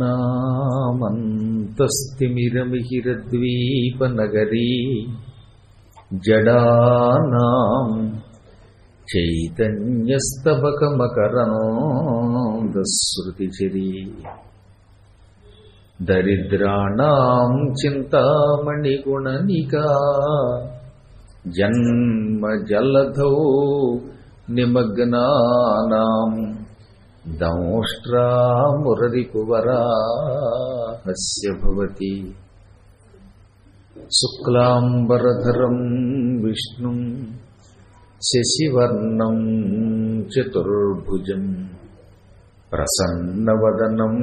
नामन्तस्तिमिरमिहिरद्वीपनगरी जडानाम् चैतन्यस्तबकमकरणास्रुतिचिरी दरिद्राणाम् चिन्तामणिगुणनिका जन्मजलधौ निमग्नानाम् दंष्ट्रा मुररिकुवरा हस्य भवति। शुक्लाम्बरधरं विष्णुं शशिवर्णं चतुर्भुजं प्रसन्नवदनं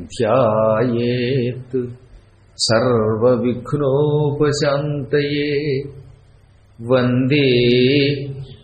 ध्यायेत्। सर्वविघ्नोपशान्तये वंदे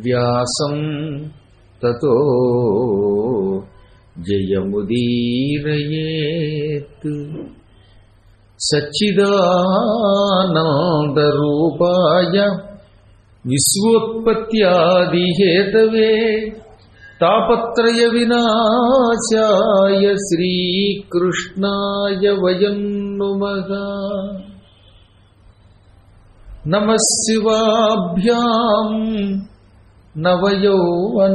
व्यासम् ततो जयमुदीरयेत्। सच्चिदानन्दरूपाय विश्वोत्पत्यादिहेतवे तापत्रयविनाशाय श्रीकृष्णाय वयम् नुमः। नमः शिवाभ्याम् नवयौवनाभ्याम्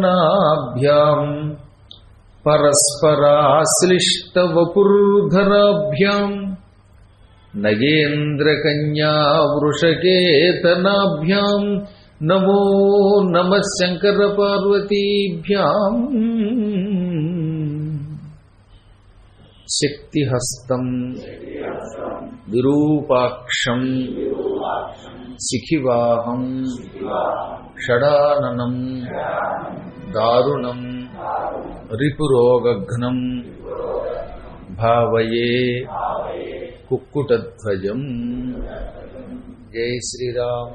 परस्पराश्लिष्टवपुर्धराभ्याम् नगेन्द्रकन्यावृषकेतनाभ्याम् नमो नमः शङ्करपार्वतीभ्याम् शक्तिहस्तम् विरूपाक्षम् శిఖివాహం షడాననం దారుణం రిపురోగఘ్నం భావయే కుక్కుటధ్వజం జై శ్రీరామ్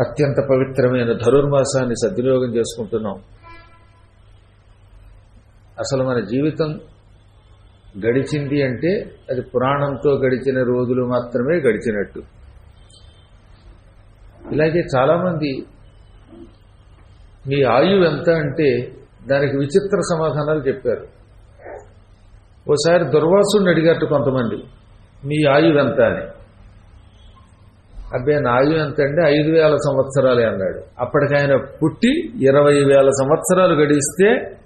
అత్యంత పవిత్రమైన ధనుర్మాసాన్ని సద్వినియోగం చేసుకుంటున్నాం. అసలు మన జీవితం గడిచింది అంటే అది పురాణంతో గడిచిన రోజులు మాత్రమే గడిచినట్టు. ఇలాగే చాలామంది మీ ఆయువు ఎంత అంటే దానికి విచిత్ర సమాధానాలు చెప్పారు. ఓసారి దుర్వాసుని అడిగారు కొంతమంది మీ ఆయువు ఎంత? అని. అబ్బాయి నా ఆయువు ఎంత అంటే ఐదు వేల సంవత్సరాలే అన్నాడు. అప్పటికైనా పుట్టి ఇరవై వేల సంవత్సరాలు గడిస్తే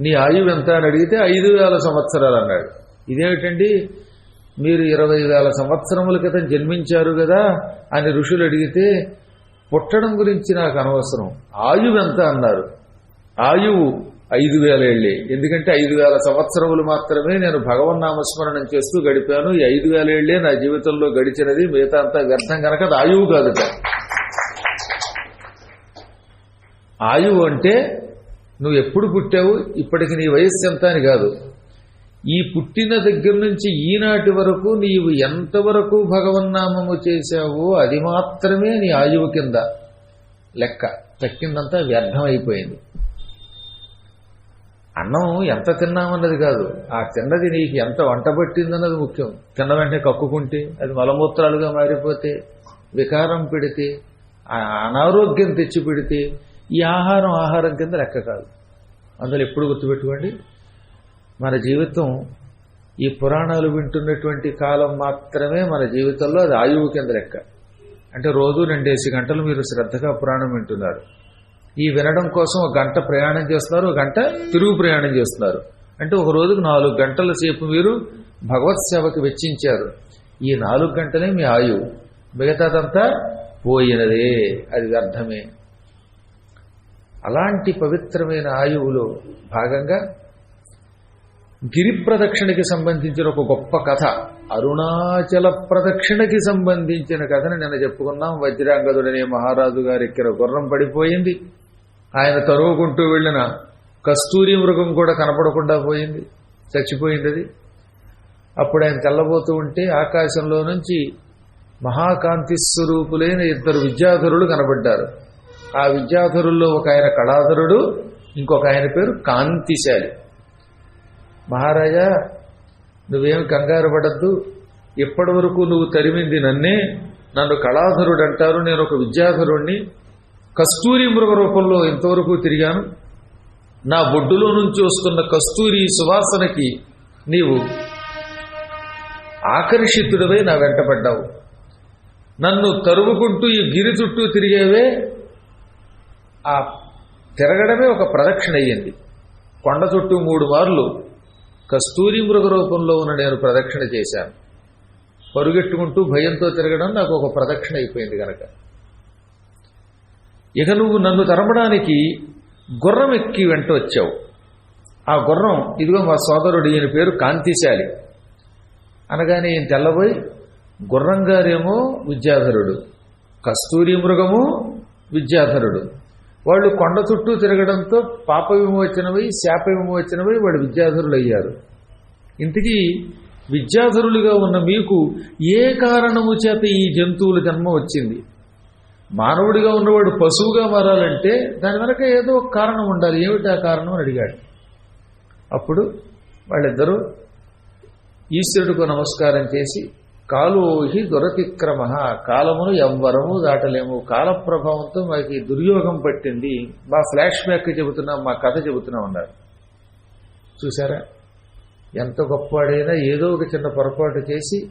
నీ ఆయువు ఎంత అని అడిగితే ఐదు వేల సంవత్సరాలు అన్నాడు. ఇదేమిటండి? మీరు ఇరవై వేల సంవత్సరముల క్రితం జన్మించారు కదా అని ఋషులు అడిగితే పుట్టడం గురించి నాకు అనవసరం. ఆయువు ఎంత అన్నారు. ఆయువు ఐదు వేల ఏళ్ళే ఎందుకంటే ఐదు వేల సంవత్సరములు మాత్రమే నేను భగవన్నామస్మరణం చేస్తూ గడిపాను. ఈ ఐదు వేల నా జీవితంలో గడిచినది. మిగతా అంతా వ్యర్థం కనుక అది ఆయువు కాదుట. ఆయువు అంటే నువ్వు ఎప్పుడు పుట్టావు? ఇప్పటికి నీ వయస్సు ఎంత అని కాదు. ఈ పుట్టిన దగ్గర నుంచి ఈనాటి వరకు నీవు ఎంతవరకు భగవన్నామము చేశావో అది మాత్రమే నీ ఆయువు కింద. లెక్క. తక్కిందంతా వ్యర్థం అయిపోయింది అన్నం ఎంత తిన్నామన్నది కాదు. ఆ తిన్నది నీకు ఎంత వంట పట్టిందన్నది ముఖ్యం. తిన్న వెంటనే కక్కుకుంటే అది మలమూత్రాలుగా మారిపోతే వికారం పెడితే ఆ అనారోగ్యం తెచ్చి పెడితే ఈ ఆహారం ఆహారం కింద లెక్క కాదు. అందులో ఎప్పుడు గుర్తుపెట్టుకోండి? మన జీవితం ఈ పురాణాలు వింటున్నటువంటి కాలం మాత్రమే మన జీవితంలో అది ఆయువు కింద లెక్క. అంటే రోజు రెండేసి గంటలు మీరు శ్రద్ధగా పురాణం వింటున్నారు. ఈ వినడం కోసం ఒక గంట ప్రయాణం చేస్తున్నారు ఒక గంట తిరుగు ప్రయాణం చేస్తున్నారు. అంటే ఒక రోజుకు నాలుగు గంటల సేపు మీరు భగవత్ సేవకు వెచ్చించారు. ఈ నాలుగు గంటలే మీ ఆయువు. మిగతాదంతా పోయినదే. అది వ్యర్థమే. అలాంటి పవిత్రమైన ఆయువులో భాగంగా గిరి ప్రదక్షిణకి సంబంధించిన ఒక గొప్ప కథ అరుణాచల ప్రదక్షిణకి సంబంధించిన కథని నిన్న చెప్పుకున్నాం. వజ్రాంగదుడనే మహారాజు గారి ఎక్కిన గుర్రం పడిపోయింది. ఆయన తరువుకుంటూ వెళ్ళిన కస్తూరి మృగం కూడా కనపడకుండా పోయింది చచ్చిపోయింది అది అప్పుడు ఆయన తెల్లబోతూ ఉంటే ఆకాశంలో నుంచి మహాకాంతి స్వరూపులైన ఇద్దరు విద్యాధరులు కనబడ్డారు. ఆ విద్యాధరుల్లో ఒక ఆయన కళాధరుడు ఇంకొక ఆయన పేరు కాంతిశాలి. మహారాజా నువ్వేం కంగారు పడద్దు. ఇప్పటి వరకు నువ్వు తరిమింది నన్నే నన్ను కళాధరుడు అంటారు నేను ఒక విద్యాధరుణ్ణి. కస్తూరి మృగ రూపంలో ఇంతవరకు తిరిగాను. నా బొడ్డులో నుంచి వస్తున్న కస్తూరి సువాసనకి నీవు ఆకర్షితుడవై నా వెంటపడ్డావు నన్ను తరుముకుంటూ ఈ గిరి చుట్టూ తిరిగేవే ఆ తిరగడమే ఒక ప్రదక్షిణ అయ్యింది. కొండ చుట్టూ మూడు మార్లు కస్తూరి మృగ రూపంలో ఉన్న నేను ప్రదక్షిణ చేశాను. పరుగెట్టుకుంటూ భయంతో తిరగడం నాకు ఒక ప్రదక్షిణ అయిపోయింది కనుక ఇక నువ్వు నన్ను తరమడానికి గుర్రం ఎక్కి వెంట వచ్చావు. ఆ గుర్రం ఇదిగో మా సోదరుడు ఈయన పేరు కాంతిశాలి. అనగానే ఈయన తెల్లబోయి గుర్రం గారేమో విద్యాధరుడు కస్తూరి మృగము విద్యాధరుడు. వాళ్ళు కొండ చుట్టూ తిరగడంతో పాప విమోచనమై శాప విమోచనమై వాళ్ళు విద్యాధరులు అయ్యారు ఇంతకీ విద్యాధరులుగా ఉన్న మీకు ఏ కారణము చేత ఈ జంతువుల జన్మ వచ్చింది? మానవుడిగా ఉన్నవాడు పశువుగా మారాలంటే దాని వెనక ఏదో ఒక కారణం ఉండాలి. ఏమిటి ఆ కారణం అని అడిగాడు. అప్పుడు వాళ్ళిద్దరూ ఈశ్వరుడికి నమస్కారం చేసి కాలోహి దొరతిక్రమ. కాలమును ఎవ్వరము దాటలేము. కాల ప్రభావంతో మాకు దుర్యోగం పట్టింది. మా ఫ్లాష్ బ్యాక్ చెబుతున్నాం మా కథ చెబుతున్నాం అన్నారు. చూసారా ఎంత గొప్పవాడైనా ఏదో ఒక చిన్న పొరపాటు చేసి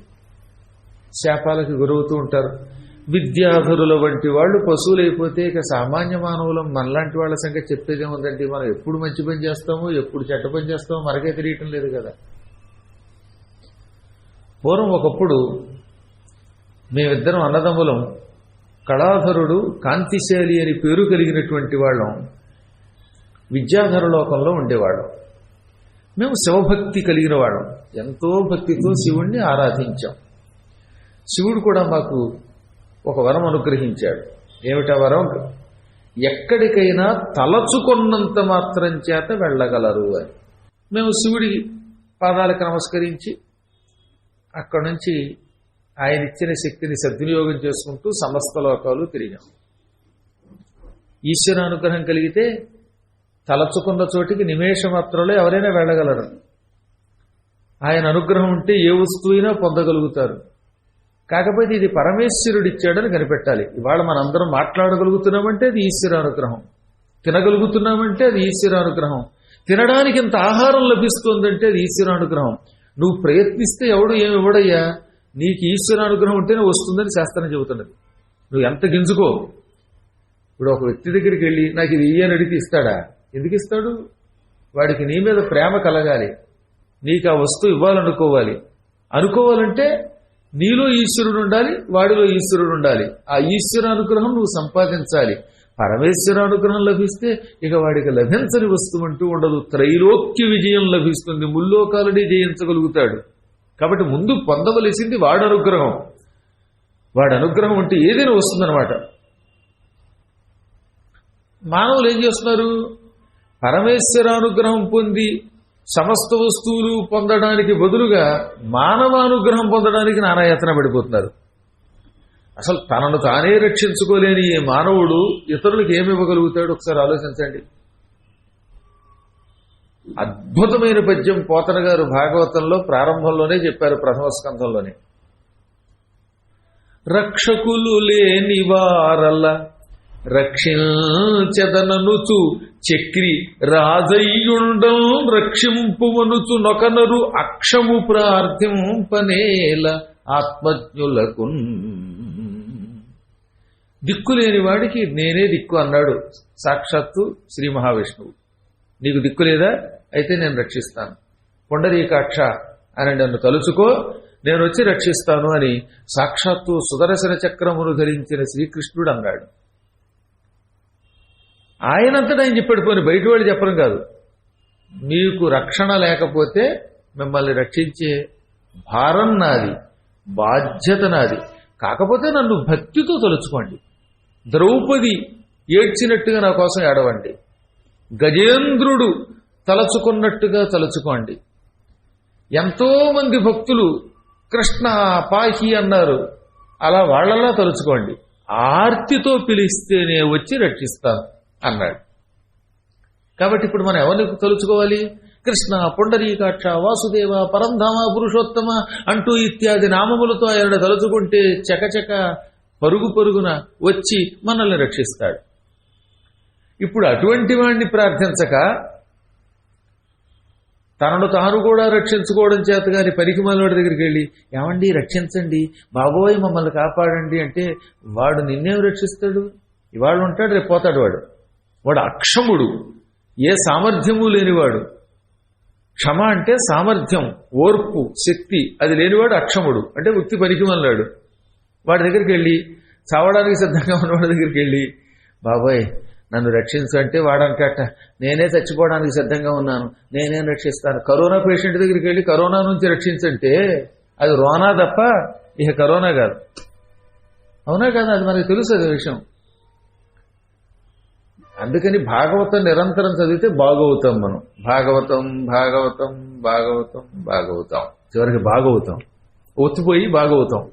శాపాలకు గురవుతూ ఉంటారు. విద్యాధరుల వంటి వాళ్ళు పశువులైపోతే ఇక సామాన్య మానవులం మనలాంటి వాళ్ళ సంగతి చెప్పేదే ఉందండి మనం ఎప్పుడు మంచి పని చేస్తామో? ఎప్పుడు చెడ్డ పని చేస్తామో మనకే తెలియటం లేదు కదా. పూర్వం ఒకప్పుడు మేమిద్దరం అన్నదమ్ములం కళాధరుడు కాంతిశైలి అని పేరు కలిగినటువంటి వాళ్ళం విద్యాధర లోకంలో ఉండేవాళ్ళం. మేము శివభక్తి కలిగిన వాళ్ళం. ఎంతో భక్తితో శివుణ్ణి ఆరాధించాం. శివుడు కూడా మాకు ఒక వరం అనుగ్రహించాడు. ఏమిటా వరం? ఎక్కడికైనా తలచుకున్నంత మాత్రం చేత వెళ్ళగలరు అని. మేము శివుడి పాదాలకు నమస్కరించి అక్కడి నుంచి ఆయన ఇచ్చిన శక్తిని సద్వినియోగం చేసుకుంటూ సమస్త లోకాలు తిరిగాం. ఈశ్వర అనుగ్రహం కలిగితే తలచుకున్న చోటికి నిమేషమాత్రలో ఎవరైనా వెళ్ళగలరు. ఆయన అనుగ్రహం ఉంటే ఏ వస్తువైనా పొందగలుగుతారు. కాకపోతే ఇది పరమేశ్వరుడు ఇచ్చాడని కనిపెట్టాలి. ఇవాళ మనందరం మాట్లాడగలుగుతున్నామంటే అది ఈశ్వర అనుగ్రహం. తినగలుగుతున్నామంటే అది ఈశ్వర అనుగ్రహం. తినడానికి ఇంత ఆహారం లభిస్తుందంటే అది ఈశ్వర అనుగ్రహం. నువ్వు ప్రయత్నిస్తే ఎవడు ఏమి ఇవ్వడయ్యా? నీకు ఈశ్వర అనుగ్రహం ఉంటేనే వస్తుందని శాస్త్రం చెబుతున్నది. నువ్వు ఎంత గింజుకో. ఇప్పుడు ఒక వ్యక్తి దగ్గరికి వెళ్ళి నాకు ఇది ఇయ్యని అడిగితే ఇస్తాడా? ఎందుకు ఇస్తాడు? వాడికి నీ మీద ప్రేమ కలగాలి. నీకు ఆ వస్తువు ఇవ్వాలనుకోవాలి. అనుకోవాలంటే నీలో ఈశ్వరుడు ఉండాలి వాడిలో ఈశ్వరుడు ఉండాలి. ఆ ఈశ్వర అనుగ్రహం నువ్వు సంపాదించాలి. పరమేశ్వర అనుగ్రహం లభిస్తే ఇక వాడికి లభించని వస్తువు అంటూ ఉండదు. త్రైలోక్య విజయం లభిస్తుంది. ముల్లోకాలని జయించగలుగుతాడు. కాబట్టి ముందు పొందవలసింది వాడు అనుగ్రహం. వాడి అనుగ్రహం అంటే ఏదైనా వస్తుందన్నమాట. మానవులు ఏం చేస్తున్నారు? పరమేశ్వర అనుగ్రహం పొంది సమస్త వస్తువులు పొందడానికి బదులుగా మానవానుగ్రహం పొందడానికి నానాయతన పడిపోతున్నారు. అసలు తనను తానే రక్షించుకోలేని ఈ మానవుడు ఇతరులకు ఏమి ఇవ్వగలుగుతాడు? ఒకసారి ఆలోచించండి. అద్భుతమైన పద్యం పోతన గారు భాగవతంలో ప్రారంభంలోనే చెప్పారు ప్రథమ స్కంధంలోనే. రక్షకులు లేని వారల రక్షించదననుచు చక్రి రాజయ్యుండం రక్షింపుమనుచు నొకనరు అక్షము ప్రార్థింపనేల ఆత్మజ్ఞులకు దిక్కులేని వాడికి నేనే దిక్కు అన్నాడు. సాక్షాత్తు శ్రీ మహావిష్ణువు. నీకు దిక్కు లేదా? అయితే నేను రక్షిస్తాను. పొండరీకాక్ష అని నన్ను తలుచుకో నేను వచ్చి రక్షిస్తాను అని సాక్షాత్తు సుదర్శన చక్రమును ధరించిన శ్రీకృష్ణుడు అన్నాడు. ఆయనంతటా ఆయన చెప్పాడు పోని బయట వాళ్ళు చెప్పడం కాదు. మీకు రక్షణ లేకపోతే మిమ్మల్ని రక్షించే భారం నాది బాధ్యత నాది. కాకపోతే నన్ను భక్తితో తలుచుకోండి. ద్రౌపది ఏడ్చినట్టుగా నా కోసం ఏడవండి. గజేంద్రుడు తలచుకున్నట్టుగా తలుచుకోండి. ఎంతో మంది భక్తులు కృష్ణ పాహి అన్నారు. అలా వాళ్ళలా తలుచుకోండి. ఆర్తితో పిలిస్తేనే వచ్చి రక్షిస్తాను అన్నాడు. కాబట్టి ఇప్పుడు మనం ఎవరిని తలుచుకోవాలి? కృష్ణ పుండరీకాక్ష వాసుదేవ పరంధామ పురుషోత్తమ అంటూ ఇత్యాది నామములతో ఆయన తలుచుకుంటే చకచక పరుగు పరుగున వచ్చి మనల్ని రక్షిస్తాడు. ఇప్పుడు అటువంటి వాణ్ణి ప్రార్థించక తనను తాను కూడా రక్షించుకోవడం చేత కానీ పనికి మనవాడి దగ్గరికి వెళ్ళి ఏమండి రక్షించండి బాబోయ్ మమ్మల్ని కాపాడండి అంటే వాడు నిన్నేం రక్షిస్తాడు? ఇవాడు ఉంటాడు రేపు పోతాడు వాడు. వాడు అక్షముడు ఏ సామర్థ్యము లేనివాడు. క్షమ అంటే సామర్థ్యం ఓర్పు శక్తి అది లేనివాడు అక్షముడు అంటే వృత్తి పనికి మన్నాడు వాడి దగ్గరికి వెళ్ళి చావడానికి సిద్ధంగా ఉన్నవాడి దగ్గరికి వెళ్ళి బాబోయ్ నన్ను రక్షించు అంటే వాడంకట నేనే చచ్చిపోవడానికి సిద్ధంగా ఉన్నాను. నేనేం రక్షిస్తాను? కరోనా పేషెంట్ దగ్గరికి వెళ్ళి కరోనా నుంచి రక్షించంటే అది రోనా తప్ప ఇక కరోనా కాదు. అవునా కాదు? అది మనకి తెలుసు అది విషయం. అందుకని భాగవతం నిరంతరం చదివితే బాగవుతాం మనం. భాగవతం భాగవతం భాగవతం భాగవతం. చివరికి బాగవుతాం. ఒత్తిపోయి బాగవుతాం.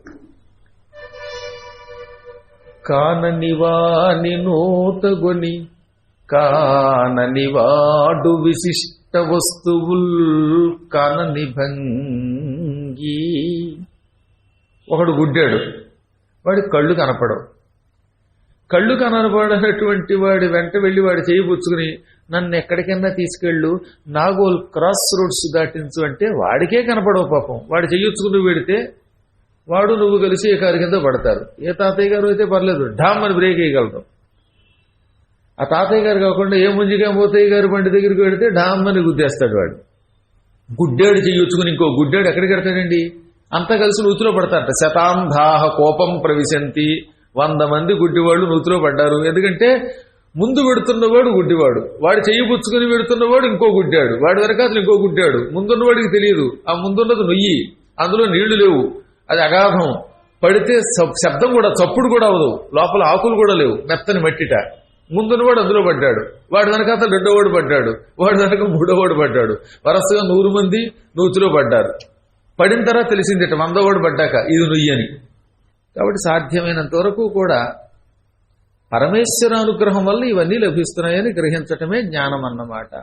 కాననివాని నూతగొని కాననివాడు విశిష్ట వస్తువుల్ కానని భంగి. ఒకడు గుడ్డాడు వాడి కళ్ళు కనపడవు. కళ్ళు కనబడనటువంటి వాడి వెంట వెళ్ళి వాడు చేయిపుచ్చుకుని నన్ను ఎక్కడికైనా తీసుకెళ్ళు నాగోల్ క్రాస్ రోడ్స్ దాటించు అంటే వాడికే కనపడవు పాపం. వాడు చెయ్యొచ్చుకుని పెడితే వాడు నువ్వు కలిసి ఏ కారు కింద పడతారు. ఏ తాతయ్య గారు అయితే పర్లేదు. ఢామ్ అని బ్రేక్ వేయగలరు. ఆ తాతయ్య గారు కాకుండా ఏ ముంజిగా మోతయ్య గారు బండి దగ్గరికి పెడితే ఢామ్ అని గుద్దేస్తాడు వాడు. గుడ్డేడు చెయ్యొచ్చుకుని ఇంకో గుడ్డేడు ఎక్కడికి వెడతాడండి అంతా కలిసి నూతిలో పడతారట. శతాంధాహ కోపం ప్రవిశంతి. వంద మంది గుడ్డివాళ్ళు నూతిలో పడ్డారు. ఎందుకంటే ముందు పెడుతున్నవాడు గుడ్డివాడు. వాడు చెయ్యి పుచ్చుకుని పెడుతున్నవాడు ఇంకో గుడ్డాడు. వాడి వెనకాతలు ఇంకో గుడ్డాడు. ముందున్నవాడికి తెలియదు. ఆ ముందున్నది నొయ్యి. అందులో నీళ్ళు లేవు. అది అగాధం. పడితే శబ్దం కూడా చప్పుడు కూడా అవదు. లోపల ఆకులు కూడా లేవు. మెత్తని మట్టిట. ముందున్నవాడు అందులో పడ్డాడు. వాడి వెనకాత రెండో వాడు పడ్డాడు. వాడి వెనక మూడో వాడు పడ్డాడు. వరసగా నూరు మంది నూతిలో పడ్డారు. పడిన తర్వాత తెలిసిందిట వందో వాడు పడ్డాక ఇది నుయ్యని కాబట్టి సాధ్యమైనంత వరకు కూడా పరమేశ్వర అనుగ్రహం వల్ల ఇవన్నీ లభిస్తున్నాయని గ్రహించటమే జ్ఞానం అన్నమాట.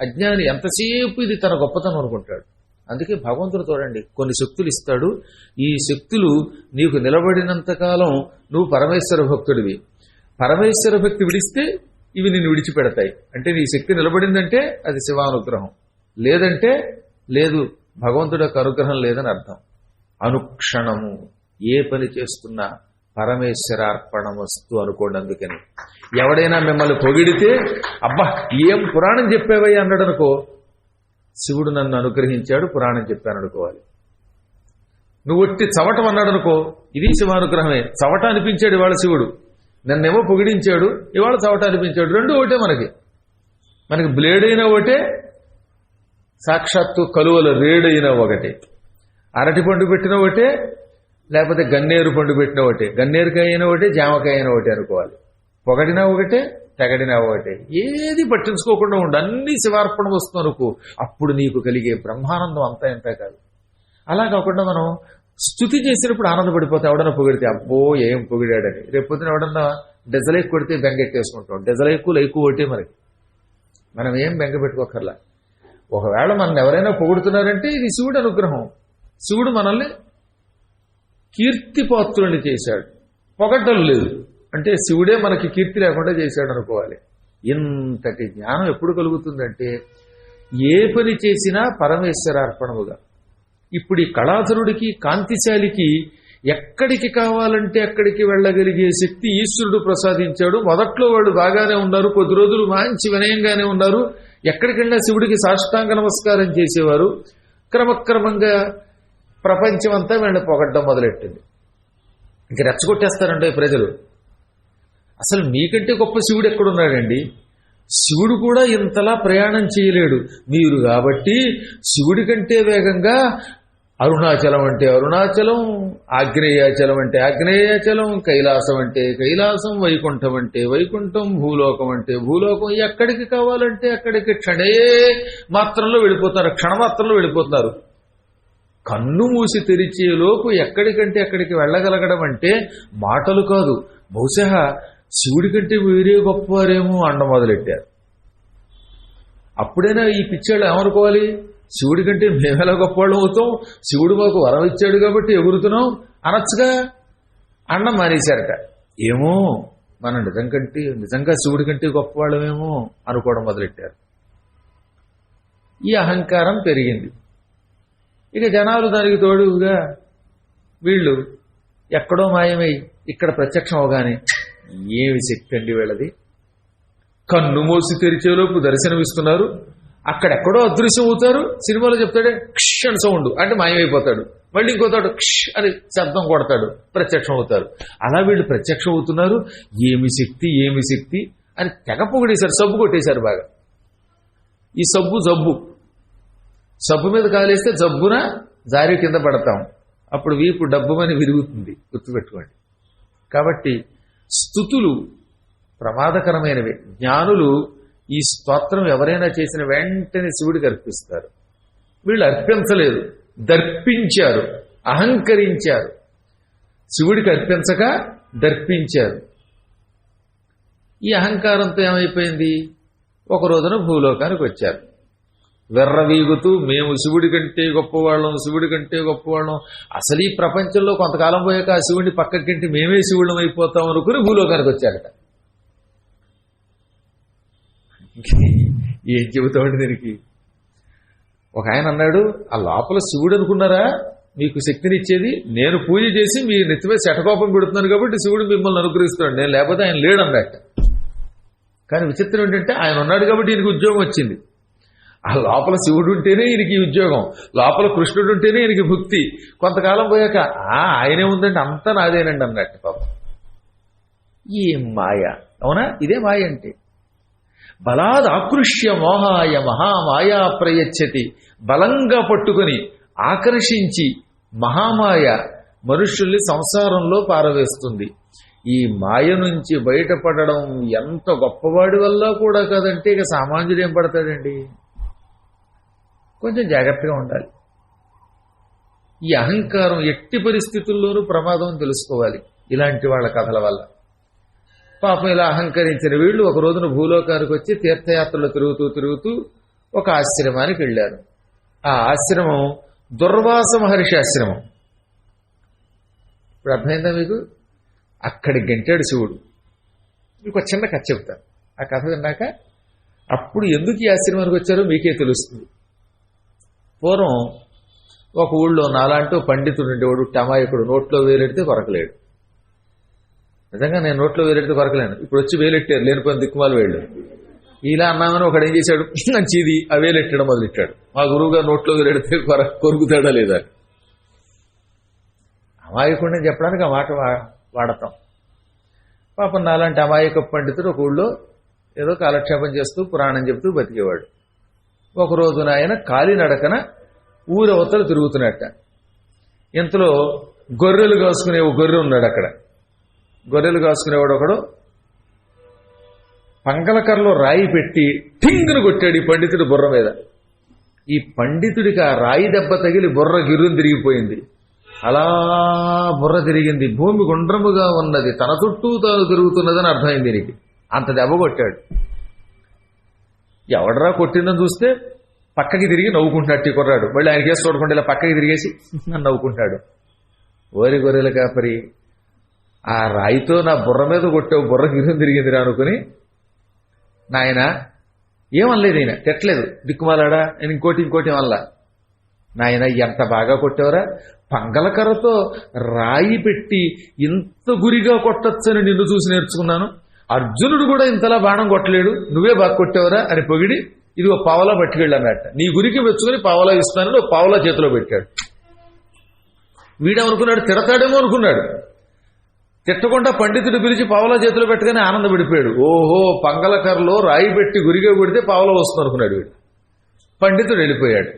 అజ్ఞాని ఎంతసేపు ఇది తన గొప్పతనం అనుకుంటాడు? అందుకే భగవంతుడు చూడండి కొన్ని శక్తులు ఇస్తాడు. ఈ శక్తులు నీకు నిలబడినంత కాలం నువ్వు పరమేశ్వర భక్తుడివి. పరమేశ్వర భక్తి విడిస్తే ఇవి నిన్ను విడిచిపెడతాయి. అంటే నీ శక్తి నిలబడిందంటే అది శివానుగ్రహం. లేదంటే లేదు భగవంతుడి యొక్క అనుగ్రహం లేదని అర్థం. అనుక్షణము ఏ పని చేస్తున్నా పరమేశ్వరార్పణ వస్తు అనుకోండి అందుకని. ఎవడైనా మిమ్మల్ని పొగిడితే అబ్బా ఏం పురాణం చెప్పావయ్యా అన్నాడు అనుకో శివుడు నన్ను అనుగ్రహించాడు పురాణం చెప్పాను అనుకోవాలి. నువ్వు ఒట్టి చవటం అన్నాడు అనుకో ఇది శివానుగ్రహమే. చవట అనిపించాడు ఇవాళ శివుడు. నన్నేమో పొగిడించాడు ఇవాళ చవట అనిపించాడు. రెండు ఒకటే మనకి. మనకి బ్లేడ్ అయినా ఒకటే సాక్షాత్తు కలువల రేడైనా ఒకటే. అరటి పండు పెట్టిన ఒకటే లేకపోతే గన్నేరు పండు పెట్టిన ఒకటే. గన్నేరుకాయ అయిన ఒకటే జామకాయ అయిన ఒకటే అనుకోవాలి. పొగడినా ఒకటే తెగడిన ఒకటి. ఏది పట్టించుకోకుండా ఉండు. అన్ని శివార్పణ వస్తూ అప్పుడు నీకు కలిగే బ్రహ్మానందం అంతా ఎంత కాదు. అలా కాకుండా మనం స్థుతి చేసినప్పుడు ఆనందపడిపోతే ఎవడన్నా పొగిడితే అబ్బో ఏం పొగిడాడని. రేపొద్దున ఎవడన్నా డెజలైక్ కొడితే బెంగెట్టేసుకుంటాం డెజలైకు లైకు ఒకటే మరి. మనం ఏం బెంగ పెట్టుకోకర్లా. ఒకవేళ మనం ఎవరైనా పొగుడుతున్నారంటే ఇది శివుడు అనుగ్రహం. శివుడు మనల్ని కీర్తిపాత్రుని చేశాడు. పొగడ్డం లేదు. అంటే శివుడే మనకి కీర్తి లేకుండా చేశాడు అనుకోవాలి. ఇంతటి జ్ఞానం ఎప్పుడు కలుగుతుందంటే ఏ పని చేసినా పరమేశ్వరార్పణముగా ఇప్పుడు ఈ కళాధరుడికి కాంతిశాలికి ఎక్కడికి కావాలంటే అక్కడికి వెళ్ళగలిగే శక్తి ఈశ్వరుడు ప్రసాదించాడు. మొదట్లో వాళ్ళు బాగానే ఉన్నారు కొద్ది రోజులు మంచి వినయంగానే ఉన్నారు. ఎక్కడికెళ్ళినా శివుడికి సాష్టాంగ నమస్కారం చేసేవారు. క్రమక్రమంగా ప్రపంచం అంతా వీళ్ళని పొగడ్డం మొదలెట్టింది. ఇంక రెచ్చగొట్టేస్తారంటే ప్రజలు. అసలు మీకంటే గొప్ప శివుడు ఎక్కడున్నాడండి? శివుడు కూడా ఇంతలా ప్రయాణం చేయలేడు. మీరు కాబట్టి శివుడి కంటే వేగంగా అరుణాచలం అంటే అరుణాచలం ఆగ్నేయాచలం అంటే ఆగ్నేయాచలం కైలాసం అంటే కైలాసం వైకుంఠం అంటే వైకుంఠం భూలోకం అంటే భూలోకం. ఎక్కడికి కావాలంటే అక్కడికి క్షణే మాత్రంలో వెళ్ళిపోతారు క్షణమాత్రంలో వెళ్ళిపోతారు. కన్ను మూసి తెరిచేలోపు ఎక్కడికంటే అక్కడికి వెళ్ళగలగడం అంటే మాటలు కాదు. బహుశా శివుడి కంటే వేరే గొప్పవారేమో అండ మొదలెట్టారు. అప్పుడైనా ఈ పిచ్చాళ్ళు ఏమనుకోవాలి? శివుడి కంటే మేమెలా గొప్పవాళ్ళం అవుతాం? శివుడు మాకు వరం ఇచ్చాడు కాబట్టి ఎగురుతున్నాం? అనొచ్చుగా? అన్నం మానేశారట. ఏమో మనం నిజం కంటే నిజంగా శివుడి కంటే గొప్పవాళ్ళమేమో అనుకోవడం మొదలెట్టారు. ఈ అహంకారం పెరిగింది. ఇక జనాలు దానికి తోడుగా వీళ్ళు ఎక్కడో మాయమై ఇక్కడ ప్రత్యక్షం అవగానే ఏమి శక్తి అండి వీళ్ళది? కన్ను మోసి తెరిచేలోపు దర్శనమిస్తున్నారు. అక్కడెక్కడో అదృశ్యం అవుతారు. సినిమాలో చెప్తాడే క్ష్ అని సౌండ్. అంటే మాయమైపోతాడు. మళ్ళీ ఇంకోతాడు క్ష్ అని శబ్దం కొడతాడు. ప్రత్యక్షం అవుతారు. అలా వీళ్ళు ప్రత్యక్షం అవుతున్నారు. ఏమి శక్తి ఏమి శక్తి అని తెగ పొగిడేశారు. సబ్బు కొట్టేశారు బాగా. ఈ సబ్బు జబ్బు. సబ్బు మీద కాలేస్తే జబ్బున జారి కింద పడతాం. అప్పుడు వీపు డబ్బుమని విరుగుతుంది. గుర్తుపెట్టుకోండి. కాబట్టి స్థుతులు ప్రమాదకరమైనవి. జ్ఞానులు ఈ స్తోత్రం ఎవరైనా చేసిన వెంటనే శివుడికి అర్పిస్తారు. వీళ్ళు అర్పించలేదు. దర్పించారు. అహంకరించారు. శివుడికి అర్పించక దర్పించారు. ఈ అహంకారంతో ఏమైపోయింది? ఒక రోజున భూలోకానికి వచ్చారు. వెర్రవీగుతూ మేము శివుడి కంటే గొప్పవాళ్ళం శివుడి కంటే గొప్పవాళ్ళం. అసలు ఈ ప్రపంచంలో కొంతకాలం పోయాక ఆ శివుడిని పక్కకింటి మేమే శివుళ్ళం అయిపోతాం అనుకుని భూలోకానికి వచ్చారట. ఏం చెబుతామండి దీనికి? ఒక ఆయన అన్నాడు ఆ లోపల శివుడు అనుకున్నారా? మీకు శక్తినిచ్చేది? నేను పూజ చేసి మీ నిత్యమే శటకోపం పెడుతున్నాను కాబట్టి శివుడు మిమ్మల్ని అనుగ్రహిస్తున్నాడు. నేను లేకపోతే ఆయన లేడు అన్నట్టు కానీ విచిత్రం ఏంటంటే ఆయన ఉన్నాడు కాబట్టి దీనికి ఉద్యోగం వచ్చింది. ఆ లోపల శివుడు ఉంటేనే ఈయనకి ఉద్యోగం. లోపల కృష్ణుడు ఉంటేనే ఈయనకి భక్తి. కొంతకాలం పోయాక ఆ ఆయనే ఉందండి అంతా నాదేనండి అన్నట్టు పాపం. ఈ మాయ. అవునా? ఇదే మాయ అంటే. బలాద్ ఆకృష్య మోహాయ మహామాయా ప్రయచ్చతి. బలంగా పట్టుకొని ఆకర్షించి మహామాయ మనుషుల్ని సంసారంలో పారవేస్తుంది. ఈ మాయ నుంచి బయటపడడం ఎంత గొప్పవాడి వల్ల కూడా కదంటే ఇక సామాన్యుడు ఏం పడతాడండి? కొంచెం జాగ్రత్తగా ఉండాలి. ఈ అహంకారం ఎట్టి పరిస్థితుల్లోనూ ప్రమాదం తెలుసుకోవాలి ఇలాంటి వాళ్ళ కథల వల్ల. పాపం ఇలా అహంకరించిన వీళ్ళు ఒక రోజున భూలోకానికి వచ్చి తీర్థయాత్రలు తిరుగుతూ తిరుగుతూ ఒక ఆశ్రమానికి వెళ్ళారు. ఆ ఆశ్రమం దుర్వాస మహర్షి ఆశ్రమం. ఇప్పుడు అర్థమైందా మీకు? అక్కడికి గంటాడు శివుడు. మీకు ఒక చిన్న కథ చెప్తాను. ఆ కథ విన్నాక అప్పుడు ఎందుకు ఈ ఆశ్రమానికి వచ్చారో మీకే తెలుస్తుంది. పూర్వం ఒక ఊళ్ళో నాలాంటి పండితుడు ఉండేవాడు టమాయకుడు నోట్లో వేలెడితే కొరకలేడు. నిజంగా నేను నోట్లో వేలెడితే కొరకలేను. ఇప్పుడు వచ్చి వేలెట్టారు లేనిపోయిన దిక్కుమాలు వేళ్ళు. ఇలా అన్నామని ఒకడు ఏం చేశాడు? మంచిది ఆ వేలెట్టడం మొదలెట్టాడు. మా గురువుగా నోట్లో వేలెడితే కొర కొరుకుతాడా లేదా? అమాయకుడిని చెప్పడానికి ఆ మాట వా- వాడతాం. పాపం నాలాంటి అమాయక పండితుడు ఒక ఊళ్ళో ఏదో కాలక్షేపం చేస్తూ పురాణం చెప్తూ బతికేవాడు. ఒక రోజున ఆయన కాలినడకన ఊరవతలు తిరుగుతున్నట్ట. ఇంతలో గొర్రెలు కాసుకునే ఒక గొర్రె ఉన్నాడు అక్కడ. గొర్రెలు కాసుకునేవాడు ఒకడు పంగలకర్రలో రాయి పెట్టి ఠింగును కొట్టాడు ఈ పండితుడి బుర్ర మీద. ఈ పండితుడికి ఆ రాయి దెబ్బ తగిలి బుర్ర గిర్రుని తిరిగిపోయింది. అలా బుర్ర తిరిగింది. భూమి గుండ్రముగా ఉన్నది. తన చుట్టూ తాను తిరుగుతున్నదని అర్థమైంది దీనికి. అంత దెబ్బ కొట్టాడు. ఎవడరా కొట్టిందని చూస్తే పక్కకి తిరిగి నవ్వుకుంటున్నట్టు ఈ కుర్రాడు. మళ్ళీ ఆయన కేసు చూడకుండా ఇలా పక్కకి తిరిగేసి నన్ను నవ్వుకుంటాడు ఓరి గొర్రెల కాపరి ఆ రాయితో నా బుర్ర మీద కొట్టావు బుర్ర గిరం తిరిగిందిరా అనుకుని నాయన ఏమనలేదు ఈయన? తిట్టలేదు. దిక్కుమాలాడా? నేను ఇంకోటి ఇంకోటి వల్ల నాయన ఎంత బాగా కొట్టావురా? పంగలకర్రతో రాయి పెట్టి ఇంత గురిగా కొట్టచ్చని నిన్ను చూసి నేర్చుకున్నాను. అర్జునుడు కూడా ఇంతలా బాణం కొట్టలేడు. నువ్వే బాగా కొట్టావురా అని పొగిడి ఇది ఒక పావలా పట్టుకెళ్ళి నీ గురికి మెచ్చుకుని పావలా ఇస్తానని ఒక పావలా చేతిలో పెట్టాడు. వీడేమనుకున్నాడు? తిడతాడేమో అనుకున్నాడు. తిట్టకుండా పండితుడు పిలిచి పావలా చేతిలో పెట్టగానే ఆనందపడిపోయాడు ఓహో పంగలకర్రలో రాయి పెట్టి గురిగా కొడితే పావలా వస్తుంది అనుకున్నాడు వీడు. పండితుడు వెళ్ళిపోయాడు.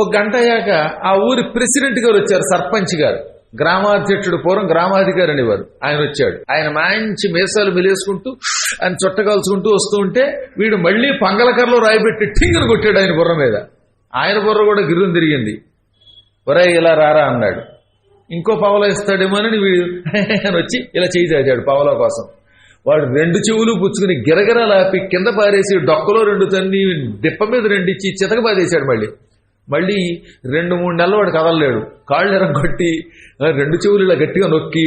ఒక గంట అయ్యాక ఆ ఊరి ప్రెసిడెంట్ గారు వచ్చారు సర్పంచ్ గారు. గ్రామాధ్యక్షుడు పూర్వం గ్రామాధికారి అనేవారు ఆయన వచ్చాడు. ఆయన మంచి మీసాలు మెలేసుకుంటూ ఆయన చుట్టకాల్చుకుంటూ వస్తూ ఉంటే వీడు మళ్ళీ పంగలకర్రలో రాయిపెట్టి ఠింగును కొట్టాడు ఆయన బుర్ర మీద. ఆయన బుర్ర కూడా గిర్రం తిరిగింది. ఒరే ఇలా రారా అన్నాడు. ఇంకో పావలా ఇస్తాడేమో అని వీడు ఆయన వచ్చి ఇలా చేయి చాచాడు పావలా కోసం. వాడు రెండు చెవులు పుచ్చుకుని గిరగిరలాపి కింద పారేసి డొక్కలో రెండు తన్ని డిప్ప మీద రెండు ఇచ్చి చితక పారేశాడు మళ్ళీ. మళ్ళీ రెండు మూడు నెలలు వాడు కదలలేడు. కాళ్ళు ఎరగొట్టి రెండు చెవులు ఇలా గట్టిగా నొక్కి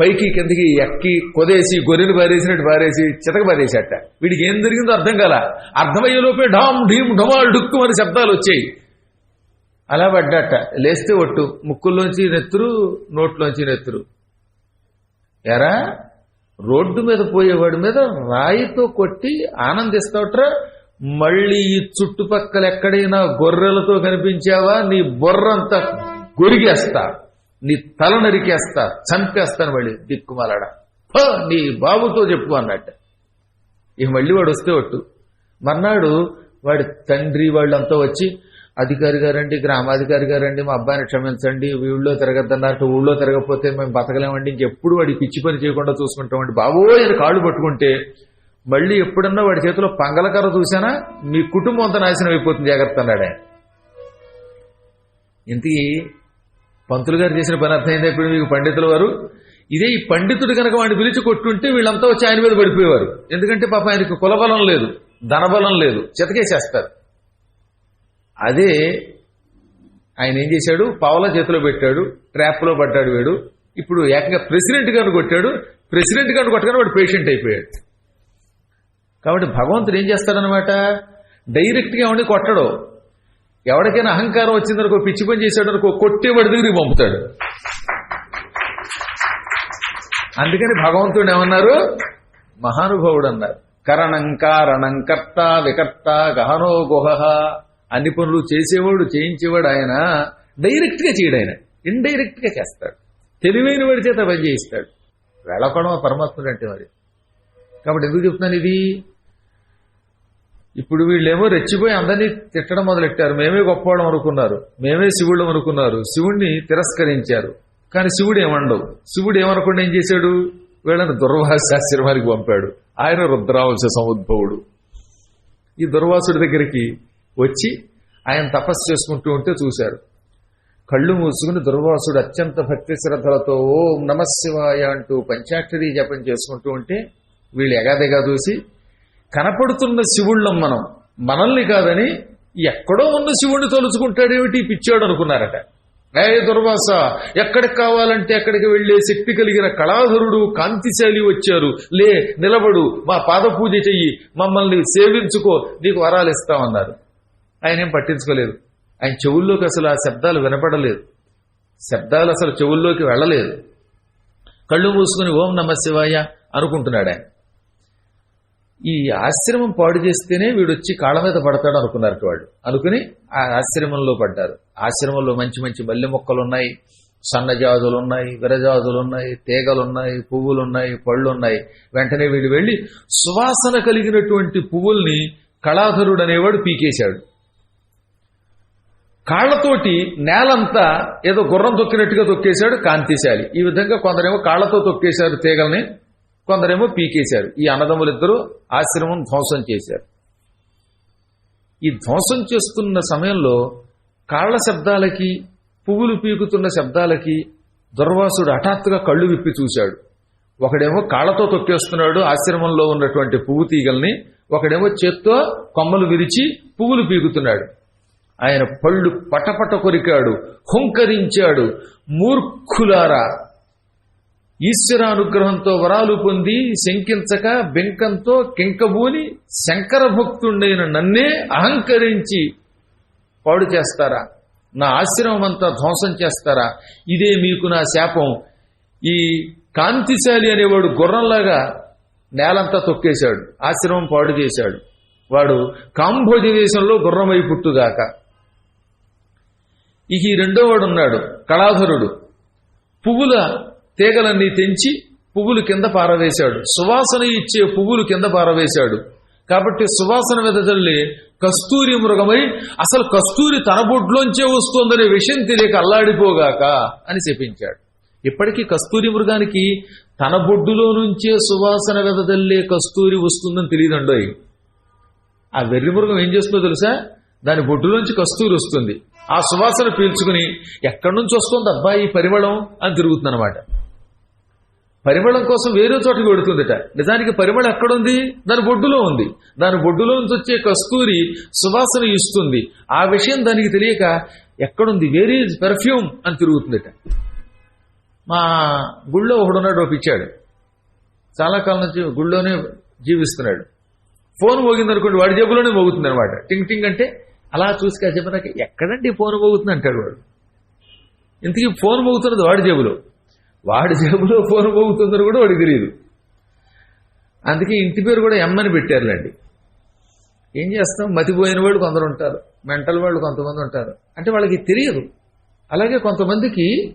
పైకి కిందకి ఎక్కి కొదేసి గొర్రెలు పారేసినట్టు పారేసి చితక పారేసేట వీడికి ఏం జరిగిందో అర్థం కాల. అర్థమయ్యే లోపే డామ్ ఢీమ్ ఢమాల్ డుక్కు అని శబ్దాలు వచ్చాయి. అలా పడ్డట. లేస్తే ఒట్టు ముక్కుల్లోంచి నెత్తురు నోట్లోంచి నెత్తురు. ఎరా రోడ్డు మీద పోయేవాడి మీద రాయితో కొట్టి ఆనందిస్తావట్రా మళ్ళీ ఈ చుట్టుపక్కల ఎక్కడైనా గొర్రెలతో కనిపించావా? నీ బొర్రంతా గొరిగేస్తా. నీ తల నరికేస్తా. చంపేస్తాను మళ్ళీ దిక్కుమాలాడ. నీ బాబుతో చెప్పు అన్నట్టు. ఇక మళ్ళీ వాడు వస్తే ఒట్టు. మర్నాడు వాడి తండ్రి వాళ్ళంతా వచ్చి అధికారి గారండి గ్రామాధికారి గారండి మా అబ్బాయిని క్షమించండి ఊళ్ళో తిరగద్దన్నట్టు ఊళ్ళో తిరగకపోతే మేము బతకలేమండి ఇంకెప్పుడు వాడి పిచ్చి పని చేయకుండా చూసుకుంటామండి. బాబోయ్ అని కాళ్ళు పట్టుకుంటే మళ్ళీ ఎప్పుడన్నా వాడి చేతిలో పంగలకర్ర చూసానా మీ కుటుంబం అంతా నాశనం అయిపోతుంది జాగ్రత్త అన్నాడు. ఆయన ఇంతకీ పంతులు గారు చేసిన పని అర్థమైందా ఇప్పుడు మీకు పండితుల వారు? ఇదే ఈ పండితుడు కనుక వాడిని పిలిచి కొట్టుంటే వీళ్ళంతా వచ్చి ఆయన మీద పడిపోయేవారు. ఎందుకంటే పాప ఆయనకు కులబలం లేదు ధనబలం లేదు చితకేసేస్తారు. అదే ఆయన ఏం చేశాడు? పావల చేతిలో పెట్టాడు ట్రాప్లో పడ్డాడు వీడు. ఇప్పుడు ఏకంగా ప్రెసిడెంట్ గారిని కొట్టాడు. ప్రెసిడెంట్ గారిని కొట్టగానే వాడు పేషెంట్ అయిపోయాడు. కాబట్టి భగవంతుడు ఏం చేస్తాడనమాట డైరెక్ట్గా ఎవరిని కొట్టడు. ఎవరికైనా అహంకారం వచ్చిందనుకో పిచ్చి పని చేశాడు అనుకో కొట్టేవాడి దగ్గరికి పంపుతాడు. అందుకని భగవంతుడు ఏమన్నారు? మహానుభావుడు అన్నారు కరణం కారణం కర్త వికర్త గహనో గుహ. అన్ని పనులు చేసేవాడు చేయించేవాడు ఆయన. డైరెక్ట్గా చేయడు ఆయన. ఇండైరెక్ట్గా చేస్తాడు. తెలివైన వాడి చేత పని చేయిస్తాడు. వెళ్ళకడం పరమాత్ముడు అంటే మరి. కాబట్టి ఎందుకు చెప్తున్నాను ఇది? ఇప్పుడు వీళ్ళేమో రెచ్చిపోయి అందరినీ తిట్టడం మొదలెట్టారు. మేమే గొప్పవాళ్ళం అనుకున్నారు. మేమే శివుళ్ళం అనుకున్నారు. శివుణ్ణి తిరస్కరించారు. కానీ శివుడు ఏమండవు? శివుడు ఏమనకుండా ఏం చేశాడు? వీళ్ళని దుర్వాసాశ్రమానికి పంపాడు. ఆయన రుద్రావంశ సముద్భవుడు. ఈ దుర్వాసుడి దగ్గరికి వచ్చి ఆయన తపస్సు చేసుకుంటూ ఉంటే చూశారు. కళ్ళు మూసుకుని దుర్వాసుడు అత్యంత భక్తి శ్రద్ధలతో ఓం నమశివాయ అంటూ పంచాక్షరి జపం చేసుకుంటూ ఉంటే వీళ్ళు ఎగాదిగా చూసి కనపడుతున్న శివుళ్ళం మనం మనల్ని కాదని ఎక్కడో ఉన్న శివుణ్ణి తలుచుకుంటాడేమిటి పిచ్చాడు అనుకున్నారట. ఏ దుర్వాస ఎక్కడికి కావాలంటే అక్కడికి వెళ్ళే శక్తి కలిగిన కళాధరుడు కాంతిశాలి వచ్చారు. లే నిలబడు. మా పాద పూజ చెయ్యి. మమ్మల్ని సేవించుకో. నీకు వరాలు ఇస్తామన్నారు ఆయన ఏం పట్టించుకోలేదు. ఆయన చెవుల్లోకి అసలు ఆ శబ్దాలు వినపడలేదు. శబ్దాలు అసలు చెవుల్లోకి వెళ్ళలేదు. కళ్ళు మూసుకుని ఓం నమ శివాయ అనుకుంటున్నాడు ఆయన. ఈ ఆశ్రమం పాడు చేస్తేనే వీడొచ్చి కాళ్ళ మీద పడతాడు అనుకున్నారు వాళ్ళు. అనుకుని ఆ ఆశ్రమంలో పడ్డారు. ఆశ్రమంలో మంచి మంచి మల్లె మొక్కలు ఉన్నాయి సన్నజాజులు ఉన్నాయి విరజాజులు ఉన్నాయి తీగలు ఉన్నాయి పువ్వులు ఉన్నాయి పళ్ళు ఉన్నాయి వెంటనే వీడు వెళ్ళి సువాసన కలిగినటువంటి పువ్వుల్ని కళాధరుడు అనేవాడు పీకేశాడు. కాళ్ళతోటి నేలంతా ఏదో గుర్రం తొక్కినట్టుగా తొక్కేశాడు కాంతిశాలి. ఈ విధంగా కొందరేమో కాళ్ళతో తొక్కేశారు తీగల్ని. కొందరేమో పీకేశారు. ఈ అన్నదమ్ములిద్దరూ ఆశ్రమం ధ్వంసం చేశారు. ఈ ధ్వంసం చేస్తున్న సమయంలో కాళ్ళ శబ్దాలకి పువ్వులు పీకుతున్న శబ్దాలకి దుర్వాసుడు హఠాత్తుగా కళ్ళు విప్పి చూశాడు. ఒకడేమో కాళ్ళతో తొక్కేస్తున్నాడు ఆశ్రమంలో ఉన్నటువంటి పువ్వు తీగల్ని ఒకడేమో చేత్తో కొమ్మలు విరిచి పువ్వులు పీకుతున్నాడు. ఆయన పళ్ళు పటపట కొరికాడు హుంకరించాడు మూర్ఖులారా! ఈశ్వరానుగ్రహంతో వరాలు పొంది శంకించక బెంకంతో కింకబూని శంకర భక్తుండైన నన్నే అహంకరించి పాడు చేస్తారా? నా ఆశ్రమం అంతా ధ్వంసం చేస్తారా? ఇదే మీకు నా శాపం. ఈ కాంతిశాలి అనేవాడు గుర్రంలాగా నేలంతా తొక్కేశాడు ఆశ్రమం పాడు చేశాడు. వాడు కాంభోజ దేశంలో గుర్రమై పుట్టుగాక. ఇక ఈ రెండో వాడున్నాడు కళాధరుడు. పువ్వుల తీగలన్నీ తెంచి పువ్వులు కింద పారవేశాడు. సువాసన ఇచ్చే పువ్వులు కింద పారవేశాడు. కాబట్టి సువాసన వెదజల్లి కస్తూరి మృగమై అసలు కస్తూరి తన బొడ్లోంచే వస్తుందనే విషయం తెలియక అల్లాడిపోగాక అని చెప్పించాడు ఇప్పటికీ కస్తూరి మృగానికి తన బొడ్డులో నుంచే సువాసన వెదజల్లే కస్తూరి వస్తుందని తెలియదండోయ్. ఆ వెర్రి మృగం ఏం చేస్తుందో తెలుసా? దాని బొడ్డులోంచి కస్తూరి వస్తుంది. ఆ సువాసన పీల్చుకుని ఎక్కడి నుంచి వస్తుంది అబ్బాయి పరిమళం అని తిరుగుతుంది అనమాట పరిమళం కోసం వేరే చోటకి వెడుతుందట నిజానికి పరిమళం ఎక్కడుంది? దాని బొడ్డులో ఉంది. దాని బొడ్డులో నుంచి వచ్చే కస్తూరి సువాసన ఇస్తుంది. ఆ విషయం దానికి తెలియక ఎక్కడుంది? వేరే పెర్ఫ్యూమ్ అని తిరుగుతుందట. మా గుళ్ళో ఒకడున్నాడు ఒక ఇచ్చాడు చాలా కాలం నుంచి గుళ్ళోనే జీవిస్తున్నాడు. ఫోన్ మోగిందనుకోండి వాడి జేబులోనే మోగుతుంది అనమాట టింగ్ టింగ్ అంటే అలా చూసి కాసేపు నాకు ఎక్కడండి ఫోన్ మోగుతుంది అంటాడు వాడు. ఇంతకీ ఫోన్ మోగుతున్నది వాడి జేబులో వాడి జేబులో ఫోన్ పోగుతుందని కూడా వాడికి తెలియదు అందుకే ఇంటి పేరు కూడా ఎమ్మని పెట్టారులేండి. ఏం చేస్తాం? మతిపోయిన వాళ్ళు కొందరు ఉంటారు. మెంటల్ వాళ్ళు కొంతమంది ఉంటారు. అంటే వాళ్ళకి తెలియదు. అలాగే కొంతమందికి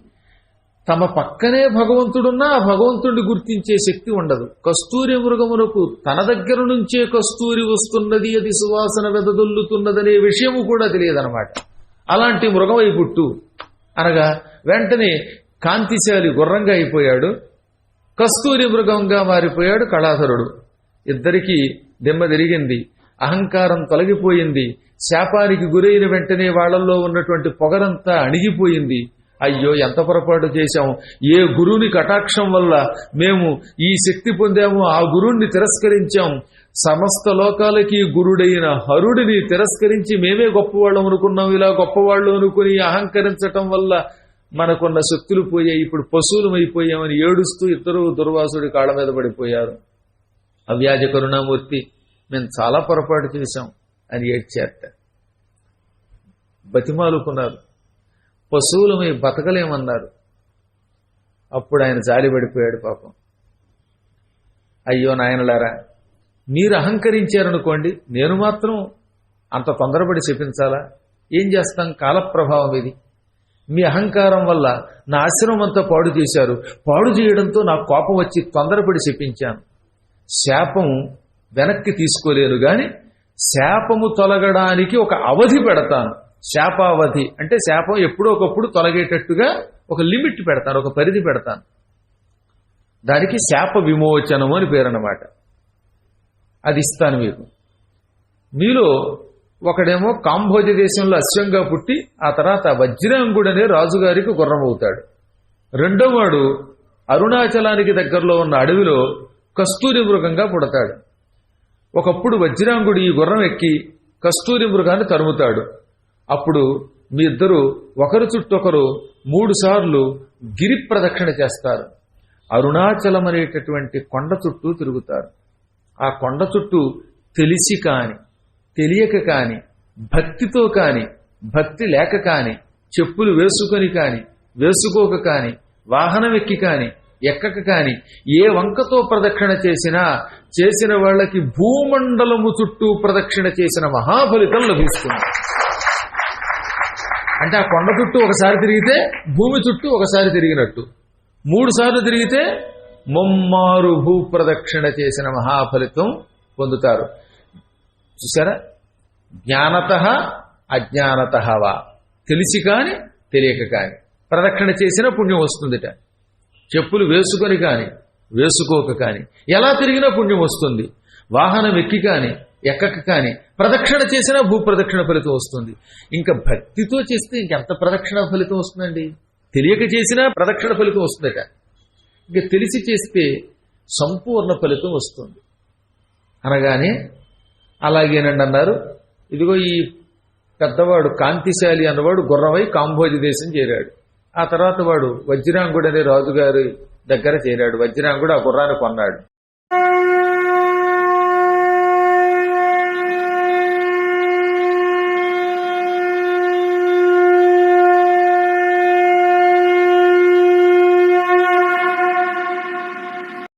తమ పక్కనే భగవంతుడున్నా ఆ భగవంతుడిని గుర్తించే శక్తి ఉండదు. కస్తూరి మృగమునకు తన దగ్గర నుంచే కస్తూరి వస్తున్నది అది సువాసన వెదదొల్లుతున్నదనే విషయము కూడా తెలియదన్నమాట. అలాంటి మృగమై పుట్టు అనగా వెంటనే కాంతిశాలి గుర్రంగా అయిపోయాడు. కస్తూరి మృగంగా మారిపోయాడు కళాధరుడు. ఇద్దరికీ దిమ్మ తిరిగింది. అహంకారం తొలగిపోయింది. శాపానికి గురైన వెంటనే వాళ్ళల్లో ఉన్నటువంటి పొగరంతా అణిగిపోయింది. అయ్యో ఎంత పొరపాటు చేశాం. ఏ గురువుని కటాక్షం వల్ల మేము ఈ శక్తి పొందాము ఆ గురువుని తిరస్కరించాం. సమస్త లోకాలకి గురుడైన హరుడిని తిరస్కరించి మేమే గొప్పవాళ్ళం అనుకున్నాం ఇలా గొప్పవాళ్ళు అనుకుని అహంకరించటం వల్ల మనకున్న శక్తులు పోయాయి ఇప్పుడు పశువులమైపోయామని ఏడుస్తూ ఇద్దరు దుర్వాసుడి కాళ్ళ మీద పడిపోయారు. అవ్యాజ కరుణామూర్తి మేము చాలా పొరపాటు చేశాం అని ఏడ్చేట బతిమాలుకున్నారు. పశువులమై బతకలేమన్నారు. అప్పుడు ఆయన జాలి పడిపోయాడు పాపం. అయ్యో నాయనలారా మీరు అహంకరించారనుకోండి నేను మాత్రం అంత తొందరపడి చెప్పించాలా? ఏం చేస్తాం? కాలప్రభావం ఇది. మీ అహంకారం వల్ల నా ఆశ్రమం అంతా పాడు చేశారు. పాడు చేయడంతో నాకు కోపం వచ్చి తొందరపడి చెప్పించాను శాపం వెనక్కి తీసుకోలేను గాని శాపము తొలగడానికి ఒక అవధి పెడతాను. శాపావధి అంటే శాపం ఎప్పుడో ఒకప్పుడు తొలగేటట్టుగా ఒక లిమిట్ పెడతాను ఒక పరిధి పెడతాను. దానికి శాప విమోచనము అని పేరు అన్నమాట అది ఇస్తాను మీకు. మీలో ఒకడేమో కాంబోజ దేశంలో అశ్వంగా పుట్టి ఆ తర్వాత వజ్రాంగుడనే రాజుగారికి గుర్రం అవుతాడు రెండో వాడు అరుణాచలానికి దగ్గరలో ఉన్న అడవిలో కస్తూరి మృగంగా పుడతాడు. ఒకప్పుడు వజ్రాంగుడు ఈ గుర్రం ఎక్కి కస్తూరి మృగాన్ని తరుముతాడు. అప్పుడు మీ ఇద్దరు ఒకరు చుట్టొకరు మూడు సార్లు గిరి ప్రదక్షిణ చేస్తారు. అరుణాచలం అనేటటువంటి కొండ చుట్టూ తిరుగుతారు. ఆ కొండ చుట్టూ తెలిసి కాని తెలియక కాని భక్తితో కాని భక్తి లేక కాని చెప్పులు వేసుకొని కాని వేసుకోక కాని వాహనం ఎక్కి కాని ఎక్కక కాని ఏ వంకతో ప్రదక్షిణ చేసినా చేసిన వాళ్ళకి భూమండలము చుట్టూ ప్రదక్షిణ చేసిన మహాఫలితం లభిస్తుంది. అంటే ఆ కొండ చుట్టూ ఒకసారి తిరిగితే భూమి చుట్టూ ఒకసారి తిరిగినట్టు. మూడు సార్లు తిరిగితే ముమ్మారు భూ ప్రదక్షిణ చేసిన మహాఫలితం పొందుతారు. చూసారా జ్ఞానత అజ్ఞానత వా. తెలిసి కాని తెలియక కాని. ప్రదక్షిణ చేసినా పుణ్యం వస్తుందిట. చెప్పులు వేసుకొని కాని వేసుకోక కాని. ఎలా తిరిగినా పుణ్యం వస్తుంది. వాహనం ఎక్కి కాని ఎక్కక కాని. ప్రదక్షిణ చేసినా భూ ప్రదక్షిణ ఫలితం వస్తుంది. ఇంకా భక్తితో చేస్తే ఇంకెంత ప్రదక్షిణ ఫలితం వస్తుందండి? తెలియక చేసినా ప్రదక్షిణ ఫలితం వస్తుందట. ఇంకా తెలిసి చేస్తే సంపూర్ణ ఫలితం వస్తుంది. అనగానే అలాగేనండి అన్నారు. ఇదిగో ఈ పెద్దవాడు కాంతిశాలి అన్నవాడు గుర్రమై కాంభోజ దేశం చేరాడు. ఆ తర్వాత వాడు వజ్రాంగుడు అనే రాజుగారి దగ్గర చేరాడు. వజ్రాంగుడు ఆ గుర్రాన్ని కొన్నాడు.